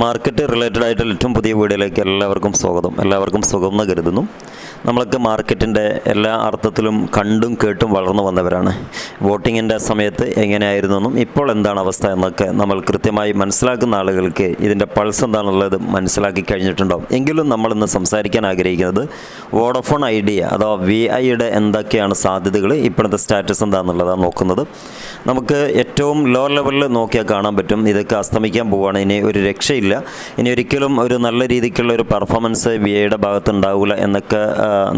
Market related ആയിട്ടുള്ള ഏറ്റവും പുതിയ വീഡിയോയിലേക്ക് എല്ലാവർക്കും സ്വാഗതം. എല്ലാവർക്കും സുഖം എന്ന് കരുതുന്നു. നമ്മളൊക്കെ മാർക്കറ്റിന്റെ എല്ലാ അർത്ഥത്തിലും കണ്ടും കേട്ടും വളർന്നു വന്നവരാണ്. വോട്ടിങ്ങിന്റെ സമയത്ത് എങ്ങനെയായിരുന്നെന്നും ഇപ്പോൾ എന്താണ് അവസ്ഥ എന്നൊക്കെ നമ്മൾ കൃത്യമായി മനസ്സിലാക്കുന്ന ആളുകൾക്ക് ഇതിന്റെ പൾസ് എന്താണുള്ളത് മനസ്സിലാക്കി കഴിഞ്ഞിട്ടുണ്ടാവും എങ്കിലും നമ്മളിന്ന് സംസാരിക്കാൻ ആഗ്രഹിക്കുന്നത് വോഡഫോൺ ഐഡിയ അഥവാ വി ഐയുടെ എന്തൊക്കെയാണ് സാധ്യതകൾ ഇപ്പോഴത്തെ സ്റ്റാറ്റസ് എന്താണെന്നുള്ളതാണ് നോക്കുന്നത്. നമുക്ക് ഏറ്റവും ലോ ലെവലിൽ നോക്കിയാൽ കാണാൻ പറ്റും. ഇതൊക്കെ അസ്തമിക്കാൻ പോവുകയാണ് ഇനി ഒരു രക്ഷയില്ല ഇനി ഒരിക്കലും ഒരു നല്ല രീതിക്കുള്ള ഒരു പെർഫോമൻസ് വി ഐയുടെ ഭാഗത്തുണ്ടാവില്ല എന്നൊക്കെ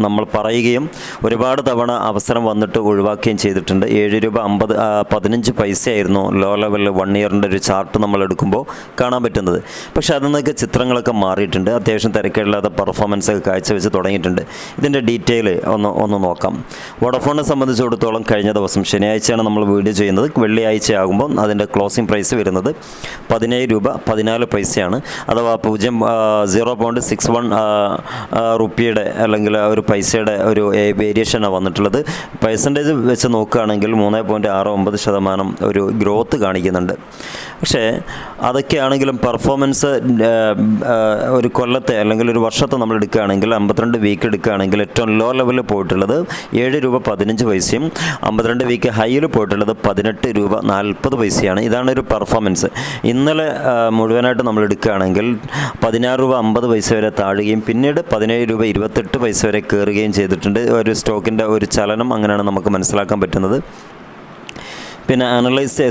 നമ്മൾ പറയുകയും ഒരുപാട് തവണ അവസരം വന്നിട്ട് ഒഴിവാക്കുകയും ചെയ്തിട്ടുണ്ട്. ഏഴ് രൂപ അമ്പത് പതിനഞ്ച് പൈസയായിരുന്നു ലോ ലെവലിൽ വൺ ഇയറിന്റെ ഒരു ചാർട്ട് നമ്മൾ എടുക്കുമ്പോൾ കാണാൻ പറ്റുന്നത്. പക്ഷേ അതിൽ നിന്നൊക്കെ ചിത്രങ്ങളൊക്കെ മാറിയിട്ടുണ്ട്. അത്യാവശ്യം തിരക്കില്ലാത്ത പെർഫോമൻസ് ഒക്കെ കാഴ്ചവെച്ച് തുടങ്ങിയിട്ടുണ്ട്. ഇതിന്റെ ഡീറ്റെയിൽ ഒന്ന് ഒന്ന് നോക്കാം. വോഡഫോണിനെ സംബന്ധിച്ചിടത്തോളം കഴിഞ്ഞ ദിവസം ശനിയാഴ്ചയാണ് നമ്മൾ വീഡിയോ ചെയ്യുന്നത്. വെള്ളിയാഴ്ച ആകുമ്പോൾ അതിന്റെ ക്ലോസിംഗ് പ്രൈസ് വരുന്നത് പതിനേഴ് രൂപ പതിനാല് പൈസയാണ്. അഥവാ പൂജ്യം സീറോ പോയിന്റ് സിക്സ് വൺ റുപ്പിയുടെ അല്ലെങ്കിൽ ഒരു പൈസയുടെ ഒരു വേരിയേഷനാണ് വന്നിട്ടുള്ളത്. പെർസെന്റേജ് വെച്ച് നോക്കുകയാണെങ്കിൽ മൂന്ന് പോയിന്റ് ആറ് ഒമ്പത് ശതമാനം ഒരു ഗ്രോത്ത് കാണിക്കുന്നുണ്ട്. പക്ഷേ അതൊക്കെയാണെങ്കിലും പെർഫോമൻസ് ഒരു കൊല്ലത്തെ അല്ലെങ്കിൽ ഒരു വർഷത്തെ നമ്മൾ എടുക്കുകയാണെങ്കിൽ അമ്പത്തിരണ്ട് വീക്ക് എടുക്കുകയാണെങ്കിൽ ഏറ്റവും ലോ ലെവലിൽ പോയിട്ടുള്ളത് ഏഴ് രൂപ പതിനഞ്ച് പൈസയും അമ്പത്തിരണ്ട് വീക്ക് ഹൈയിൽ പോയിട്ടുള്ളത് പതിനെട്ട് രൂപ നാൽപ്പത് പൈസയാണ്. ഇതാണ് ഒരു പെർഫോമൻസ്. ഇന്നലെ മുഴുവനായിട്ട് നമ്മൾ എടുക്കുകയാണെങ്കിൽ പതിനാറ് രൂപ അമ്പത് പൈസ വരെ താഴുകയും പിന്നീട് പതിനേഴ് രൂപ ഇരുപത്തെട്ട് പൈസ വരെ കയറുകയും ചെയ്തിട്ടുണ്ട്. ഒരു സ്റ്റോക്കിന്റെ ഒരു ചലനം അങ്ങനെയാണ് നമുക്ക് മനസ്സിലാക്കാൻ പറ്റുന്നത്. പിന്നെ അനലൈസ്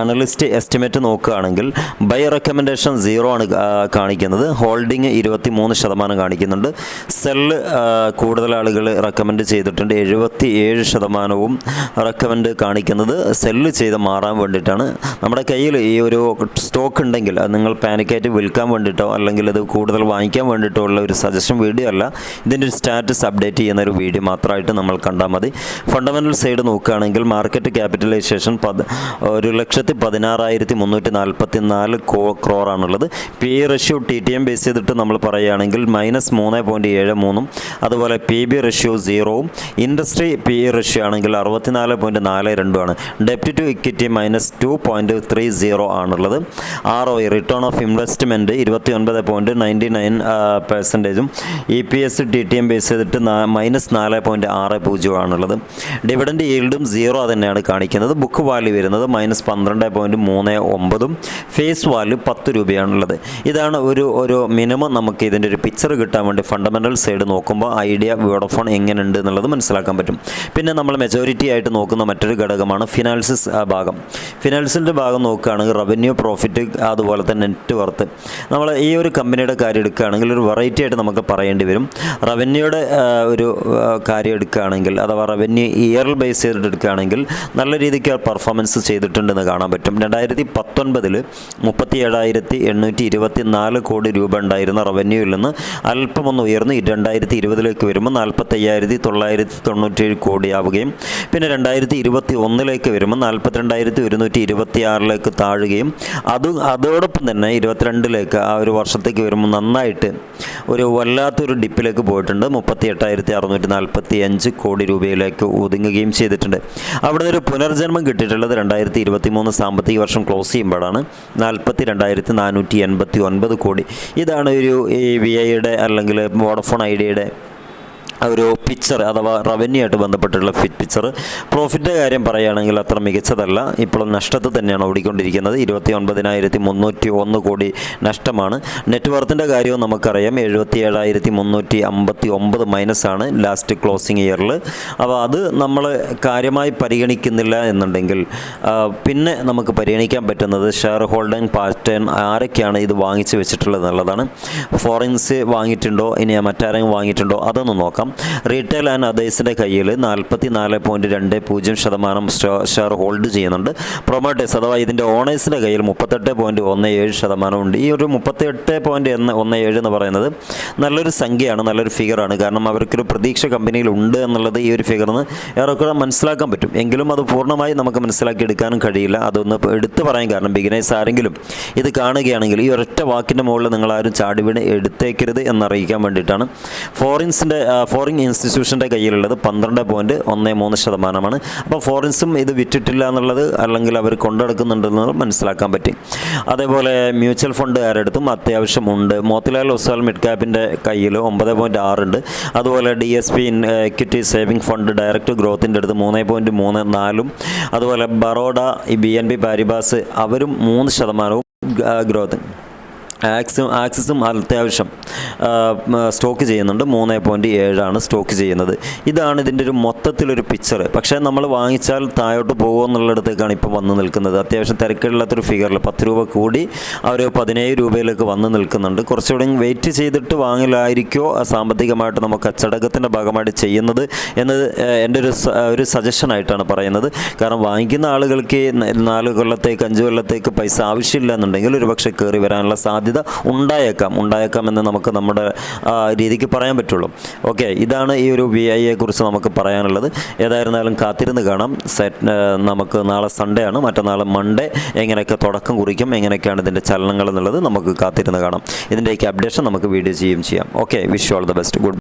അനലിസ്റ്റ് എസ്റ്റിമേറ്റ് നോക്കുകയാണെങ്കിൽ ബൈ റെക്കമെൻഡേഷൻ സീറോ ആണ് കാണിക്കുന്നത്. ഹോൾഡിംഗ് ഇരുപത്തി മൂന്ന് ശതമാനം കാണിക്കുന്നുണ്ട്. സെല്ല് കൂടുതൽ ആളുകൾ റെക്കമെൻഡ് ചെയ്തിട്ടുണ്ട്. എഴുപത്തി ഏഴ് ശതമാനവും റെക്കമെൻഡ് കാണിക്കുന്നത് സെല്ല് ചെയ്ത് മാറാൻ വേണ്ടിയിട്ടാണ്. നമ്മുടെ കയ്യിൽ ഈ ഒരു സ്റ്റോക്ക് ഉണ്ടെങ്കിൽ അത് നിങ്ങൾ പാനിക്കായിട്ട് വിൽക്കാൻ വേണ്ടിയിട്ടോ അല്ലെങ്കിൽ അത് കൂടുതൽ വാങ്ങിക്കാൻ വേണ്ടിയിട്ടോ ഉള്ള ഒരു സജഷൻ വീഡിയോ അല്ല. ഇതിന്റെ ഒരു സ്റ്റാറ്റസ് അപ്ഡേറ്റ് ചെയ്യുന്ന ഒരു വീഡിയോ മാത്രമായിട്ട് നമ്മൾ കണ്ടാൽ മതി. ഫണ്ടമെന്റൽ സൈഡ് നോക്കുകയാണെങ്കിൽ മാർക്കറ്റ് ക്യാപിറ്റലൈസേഷൻ പത് ഒരു ലക്ഷത്തി പതിനാറായിരത്തി മുന്നൂറ്റി നാൽപ്പത്തി നാല് കോ ക്രോറാണുള്ളത്. P E ratio T T M base ചെയ്തിട്ട് നമ്മൾ പറയുകയാണെങ്കിൽ മൈനസ് മൂന്ന് പോയിന്റ് ഏഴ് മൂന്നും അതുപോലെ പി ബി റഷ്യോ സീറോവും ഇൻഡസ്ട്രി പി ഇ റഷ്യോ ആണെങ്കിൽ അറുപത്തിനാല് പോയിന്റ് നാല് രണ്ടുമാണ് ഡെപ്റ്റ് to equity minus two point three zero ആണുള്ളത്. R O return of investment ഇരുപത്തി ഒൻപത് point ninety nine പെർസെന്റേജും E P S T T M base ചെയ്തിട്ട് മൈനസ് നാല് പോയിന്റ് ആറ് പൂജ്യമാണുള്ളത് ഡിവിഡൻഡ് ഈൽഡും സീറോ തന്നെയാണ് കാണിക്കുന്നത്. ബുക്ക് വാല്യൂ വരുന്നത് മൈനസ് പന്ത്രണ്ട് പോയിന്റ് മൂന്ന് ഒമ്പതും ഫേസ് വാല്യൂ പത്ത് രൂപയാണുള്ളത്. ഇതാണ് ഒരു ഒരു മിനിമം നമുക്ക് ഇതിന്റെ ഒരു പിക്ചർ കിട്ടാൻ വേണ്ടി ഫണ്ടമെന്റൽ സൈഡ് നോക്കുമ്പോൾ ഐഡിയ വോഡഫോൺ എങ്ങനെയുണ്ട് എന്നുള്ളത് മനസ്സിലാക്കാൻ പറ്റും. പിന്നെ നമ്മൾ മെജോറിറ്റി ആയിട്ട് നോക്കുന്ന മറ്റൊരു ഘടകമാണ് ഫിനാൻസസ് ഭാഗം. ഫിനാൻസിന്റെ ഭാഗം നോക്കുകയാണെങ്കിൽ റവന്യൂ പ്രോഫിറ്റ് അതുപോലെ തന്നെ നെറ്റ് വർത്ത് നമ്മൾ ഈ ഒരു കമ്പനിയുടെ കാര്യം എടുക്കുകയാണെങ്കിൽ ഒരു വെറൈറ്റി ആയിട്ട് നമുക്ക് പറയേണ്ടി വരും. റവന്യൂയുടെ ഒരു കാര്യം എടുക്കുകയാണെങ്കിൽ അഥവാ റവന്യൂ ഇയർ ബേസ് ചെയ്തിട്ട് എടുക്കുകയാണെങ്കിൽ നല്ല രീതിക്ക് പെർഫോമൻസ് ചെയ്തിട്ടുണ്ടെന്ന് കാണാൻ പറ്റും. രണ്ടായിരത്തി പത്തൊൻപതിൽ മുപ്പത്തി ഏഴായിരത്തി എണ്ണൂറ്റി ഇരുപത്തി നാല് കോടി രൂപ ഉണ്ടായിരുന്ന റവന്യൂവിൽ നിന്ന് അല്പമൊന്ന് ഉയർന്ന് രണ്ടായിരത്തി ഇരുപതിലേക്ക് വരുമ്പോൾ നാൽപ്പത്തി അയ്യായിരത്തി തൊള്ളായിരത്തി തൊണ്ണൂറ്റേഴ് കോടിയാവുകയും പിന്നെ രണ്ടായിരത്തി ഇരുപത്തി ഒന്നിലേക്ക് വരുമ്പോൾ നാൽപ്പത്തിരണ്ടായിരത്തി ഒരുന്നൂറ്റി ഇരുപത്തി ആറിലേക്ക് താഴുകയും അത് അതോടൊപ്പം തന്നെ ഇരുപത്തിരണ്ടിലേക്ക് ആ ഒരു വർഷത്തേക്ക് വരുമ്പോൾ നന്നായിട്ട് ഒരു വല്ലാത്തൊരു ഡിപ്പിലേക്ക് പോയിട്ടുണ്ട്. മുപ്പത്തി എട്ടായിരത്തി അറുന്നൂറ്റി നാൽപ്പത്തി അഞ്ച് കോടി രൂപയിലേക്ക് ഒതുങ്ങുകയും ചെയ്തിട്ടുണ്ട്. അവിടെ ഒരു പുനർജന്മം കിട്ടിയിട്ടുള്ളത് രണ്ടായിരത്തി ഇരുപത്തി മൂന്ന് സാമ്പത്തിക വർഷം ക്ലോസ് ചെയ്യുമ്പോഴാണ്. നാൽപ്പത്തി രണ്ടായിരത്തി നാനൂറ്റി എൺപത്തി ഒൻപത് കോടി ഇതാണ് ഒരു വി ഐയുടെ അല്ലെങ്കിൽ വോഡഫോൺ ഐഡിയയുടെ ഒരു പിക്ചർ അഥവാ റവന്യൂ ആയിട്ട് ബന്ധപ്പെട്ടുള്ള ഫിറ്റ് പിക്ചർ പ്രോഫിറ്റിന്റെ കാര്യം പറയുകയാണെങ്കിൽ അത്ര മികച്ചതല്ല. ഇപ്പോൾ നഷ്ടത്തിൽ തന്നെയാണ് ഓടിക്കൊണ്ടിരിക്കുന്നത്. ഇരുപത്തി ഒൻപതിനായിരത്തി മുന്നൂറ്റി ഒന്ന് കോടി നഷ്ടമാണ് നെറ്റ്വർത്തിന്റെ കാര്യവും നമുക്കറിയാം. എഴുപത്തി ഏഴായിരത്തി മുന്നൂറ്റി അമ്പത്തി ഒമ്പത് ലാസ്റ്റ് ക്ലോസിംഗ് ഇയറിൽ അപ്പോൾ അത് നമ്മൾ കാര്യമായി പരിഗണിക്കുന്നില്ല എന്നുണ്ടെങ്കിൽ പിന്നെ നമുക്ക് പരിഗണിക്കാൻ പറ്റുന്നത് ഷെയർ ഹോൾഡിംഗ് പാറ്റേൺ ആരൊക്കെയാണ് ഇത് വാങ്ങിച്ചു വെച്ചിട്ടുള്ളത് എന്നുള്ളതാണ്. ഫോറിൻസ് വാങ്ങിയിട്ടുണ്ടോ? ഇനി മറ്റാരെങ്കിലും വാങ്ങിയിട്ടുണ്ടോ? അതൊന്ന് നോക്കാം. റീറ്റെയിൽ ആൻഡ് അതേഴ്സിന്റെ കയ്യിൽ നാൽപ്പത്തി നാല് പോയിന്റ് രണ്ട് പൂജ്യം ശതമാനം ഷെയർ ഹോൾഡ് ചെയ്യുന്നുണ്ട്. പ്രൊമോട്ടേഴ്സ് അഥവാ ഇതിന്റെ ഓണേഴ്സിന്റെ കയ്യിൽ മുപ്പത്തെട്ട് പോയിന്റ് ഒന്ന് ഏഴ് ശതമാനമുണ്ട്. ഈ ഒരു മുപ്പത്തെട്ട് പോയിന്റ് ഒന്ന് ഒന്ന് ഏഴ് എന്ന് പറയുന്നത് നല്ലൊരു സംഖ്യയാണ് നല്ലൊരു ഫിഗറാണ് കാരണം അവർക്കൊരു പ്രതീക്ഷ കമ്പനിയിൽ ഉണ്ട് എന്നുള്ളത് ഈ ഒരു ഫിഗറിന് ഏറെക്കുറെ മനസ്സിലാക്കാൻ പറ്റും. എങ്കിലും അത് പൂർണമായി നമുക്ക് മനസ്സിലാക്കി എടുക്കാനും കഴിയില്ല. അതൊന്ന് എടുത്തു പറയാൻ കാരണം ബിഗിനേഴ്സ് ആരെങ്കിലും ഇത് കാണുകയാണെങ്കിൽ ഈ ഒരൊറ്റ വാക്കിന്റെ മുകളിൽ നിങ്ങൾ ആരും ചാടി വീണ് എടുത്തേക്കരുത് എന്നറിയിക്കാൻ വേണ്ടിയിട്ടാണ്. ഫോറിൻസിന്റെ ഫോർ ഫ്ലോറിംഗ് ഇൻസ്റ്റിറ്റ്യൂഷന്റെ കയ്യിലുള്ളത് പന്ത്രണ്ട് പോയിന്റ് ഒന്ന് മൂന്ന് ശതമാനമാണ്. അപ്പോൾ ഫോറിൻസും ഇത് വിറ്റിട്ടില്ല എന്നുള്ളത് അല്ലെങ്കിൽ അവർ കൊണ്ടെടുക്കുന്നുണ്ടെന്നുള്ളത് മനസ്സിലാക്കാൻ പറ്റി. അതേപോലെ മ്യൂച്വൽ ഫണ്ട് അത്യാവശ്യം അത്യാവശ്യമുണ്ട് മോത്തിലാൽ ഒസ്വാൽ മിഡ് ക്യാപ്പിന്റെ കയ്യിൽ ഒമ്പത് പോയിന്റ് ആറുണ്ട് അതുപോലെ D S P equity saving fund direct ഗ്രോത്തിന്റെ അടുത്ത് മൂന്ന് പോയിന്റ് മൂന്ന് നാലും. അതുപോലെ ബറോഡ ഈ ബി എൻ ബി പാരിബാസ് അവരും മൂന്ന് ശതമാനവും ഗ്രോത്ത്. ആക്സും ആക്സിസും അത്യാവശ്യം സ്റ്റോക്ക് ചെയ്യുന്നുണ്ട്. മൂന്ന് പോയിന്റ് ഏഴാണ് സ്റ്റോക്ക് ചെയ്യുന്നത്. ഇതാണ് ഇതിന്റെ ഒരു മൊത്തത്തിലൊരു പിക്ചർ പക്ഷേ നമ്മൾ വാങ്ങിച്ചാൽ താഴോട്ട് പോകുമോ എന്നുള്ളിടത്തേക്കാണ് ഇപ്പോൾ വന്ന് നിൽക്കുന്നത്. അത്യാവശ്യം തിരക്കില്ലാത്തൊരു ഫിഗറിൽ പത്ത് രൂപ കൂടി അവർ പതിനേഴ് രൂപയിലേക്ക് വന്ന് നിൽക്കുന്നുണ്ട്. കുറച്ചുകൂടി വെയിറ്റ് ചെയ്തിട്ട് വാങ്ങലായിരിക്കോ സാമ്പത്തികമായിട്ട് നമുക്ക് അച്ചടക്കത്തിന്റെ ഭാഗമായിട്ട് ചെയ്യുന്നത് എന്നത് എന്റെ ഒരു ഒരു സജഷനായിട്ടാണ് പറയുന്നത്. കാരണം വാങ്ങിക്കുന്ന ആളുകൾക്ക് നാല് കൊല്ലത്തേക്ക് അഞ്ച് കൊല്ലത്തേക്ക് പൈസ ആവശ്യമില്ല എന്നുണ്ടെങ്കിൽ ഒരു പക്ഷേ കയറി വരാനുള്ള സാധ്യത ഉണ്ടായേക്കാം. ഉണ്ടായേക്കാം എന്ന് നമുക്ക് നമ്മുടെ രീതിക്ക് പറയാൻ പറ്റുള്ളൂ. ഓക്കെ ഇതാണ് ഈ ഒരു വി ഐയെ കുറിച്ച് നമുക്ക് പറയാനുള്ളത്. ഏതായിരുന്നാലും കാത്തിരുന്ന് കാണാം. സെറ്റ് നമുക്ക് നാളെ സൺഡേ ആണ്. മറ്റന്നാൾ മൺഡേ എങ്ങനെയൊക്കെ തുടക്കം കുറിക്കും എങ്ങനെയൊക്കെയാണ് ഇതിന്റെ ചലനങ്ങൾ എന്നുള്ളത് നമുക്ക് കാത്തിരുന്ന് കാണാം. ഇതിന്റെയൊക്കെ അപ്ഡേഷൻ നമുക്ക് വീഡിയോ ചെയ്യുകയും ചെയ്യാം. Okay wish all the best good